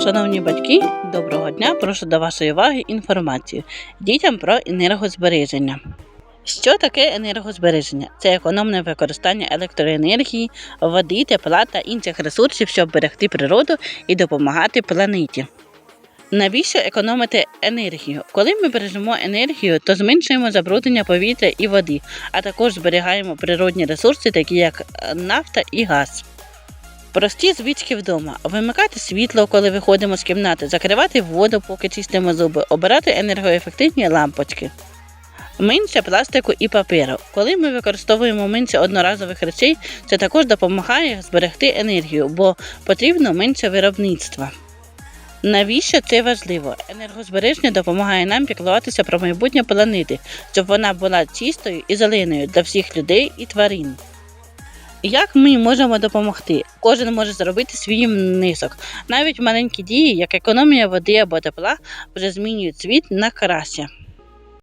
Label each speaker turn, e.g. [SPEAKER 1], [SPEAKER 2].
[SPEAKER 1] Шановні батьки, доброго дня! Прошу до вашої уваги інформацію дітям про енергозбереження. Що таке енергозбереження? Це економне використання електроенергії, води, тепла та інших ресурсів, щоб берегти природу і допомагати планеті. Навіщо економити енергію? Коли ми бережемо енергію, то зменшуємо забруднення повітря і води, а також зберігаємо природні ресурси, такі як нафта і газ. Прості звички вдома: вимикати світло, коли виходимо з кімнати, закривати воду, поки чистимо зуби, обирати енергоефективні лампочки. Менше пластику і паперу. Коли ми використовуємо менше одноразових речей, це також допомагає зберегти енергію, бо потрібно менше виробництва. Навіщо це важливо? Енергозбереження допомагає нам піклуватися про майбутнє планети, щоб вона була чистою і зеленою для всіх людей і тварин. Як ми можемо допомогти? Кожен може зробити свій внесок. Навіть маленькі дії, як економія води або тепла, вже змінюють світ на краще.